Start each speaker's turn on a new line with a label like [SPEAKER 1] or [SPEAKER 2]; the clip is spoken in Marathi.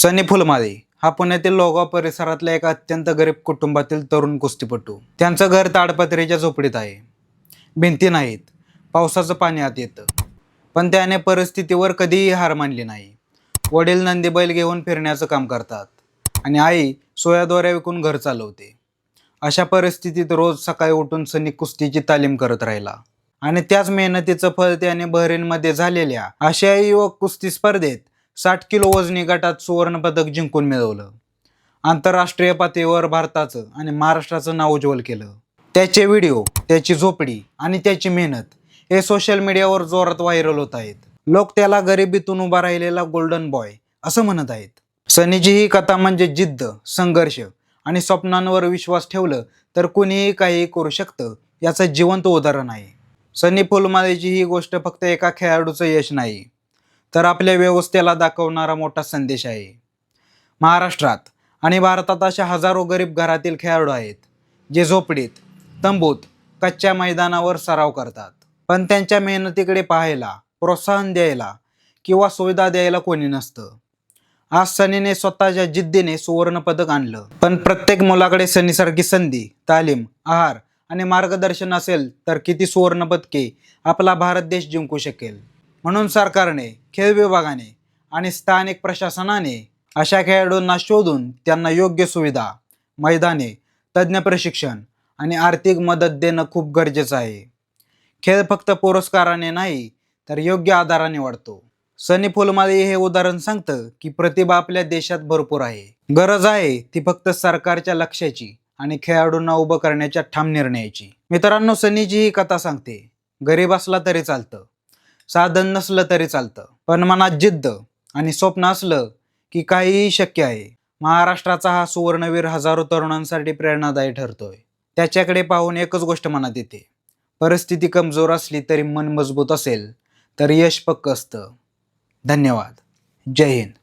[SPEAKER 1] सनी फुलमाळे हा पुण्यातील लोगाव परिसरातल्या एका अत्यंत गरीब कुटुंबातील तरुण कुस्तीपटू. त्यांचं घर ताडपत्रीच्या झोपडीत आहे. भिंती नाहीत. पावसाचं पाणी आत येतं. पण त्याने परिस्थितीवर कधीही हार मानली नाही. वडील नंदी बैल घेऊन फिरण्याचं काम करतात आणि आई सोयाद्वारे विकून घर चालवते. अशा परिस्थितीत रोज सकाळी उठून सनी कुस्तीची तालीम करत राहिला आणि त्याच मेहनतीचं फळ त्याने बहरीनमध्ये झालेल्या आशियाई युवक कुस्ती स्पर्धेत साठ किलो वजनी गटात सुवर्णपदक जिंकून मिळवलं. आंतरराष्ट्रीय पातळीवर भारताचं आणि महाराष्ट्राचं नाव उज्ज्वल केलं. त्याचे व्हिडिओ त्याची झोपडी आणि त्याची मेहनत हे सोशल मीडियावर जोरात व्हायरल होत आहेत. लोक त्याला गरिबीतून उभा राहिलेला गोल्डन बॉय असं म्हणत आहेत. सनीची ही कथा म्हणजे जिद्द संघर्ष आणि स्वप्नांवर विश्वास ठेवलं तर कुणीही काही करू शकतं याचं जिवंत उदाहरण आहे. सनी फुलमाळेची ही गोष्ट फक्त एका खेळाडूचं यश नाही तर आपल्या व्यवस्थेला दाखवणारा मोठा संदेश आहे. महाराष्ट्रात आणि भारतात अशा हजारो गरीब घरातील खेळाडू आहेत जे झोपडीत तंबूत कच्च्या मैदानावर सराव करतात. पण त्यांच्या मेहनतीकडे पाहायला प्रोत्साहन द्यायला किंवा सुविधा द्यायला कोणी नसतं. आज सनीने स्वतःच्या जिद्दीने सुवर्णपदक आणलं. पण प्रत्येक मुलाकडे सनीसारखी संधी तालीम आहार आणि मार्गदर्शन असेल तर किती सुवर्णपदके आपला भारत देश जिंकू शकेल. म्हणून सरकारने खेळ विभागाने आणि स्थानिक प्रशासनाने अशा खेळाडूंना शोधून त्यांना योग्य सुविधा मैदाने तज्ज्ञ प्रशिक्षण आणि आर्थिक मदत देणं खूप गरजेचं आहे. खेळ फक्त पुरस्काराने नाही तर योग्य आधाराने वाढतो. सनी फुलमाळी हे उदाहरण सांगतं की प्रतिभा आपल्या देशात भरपूर आहे. गरज आहे ती फक्त सरकारच्या लक्षाची आणि खेळाडूंना उभं करण्याच्या ठाम निर्णयाची. मित्रांनो सनीची ही कथा सांगते गरीब असला तरी चालतं. साधन नसलं तरी चालतं. पण मनात जिद्द आणि स्वप्न असलं की काहीही शक्य आहे. महाराष्ट्राचा हा सुवर्णवीर हजारो तरुणांसाठी प्रेरणादायी ठरतोय. त्याच्याकडे पाहून एकच गोष्ट मनात येते. परिस्थिती कमजोर असली तरी मन मजबूत असेल तर यश पक्क असतं. धन्यवाद. जय हिंद.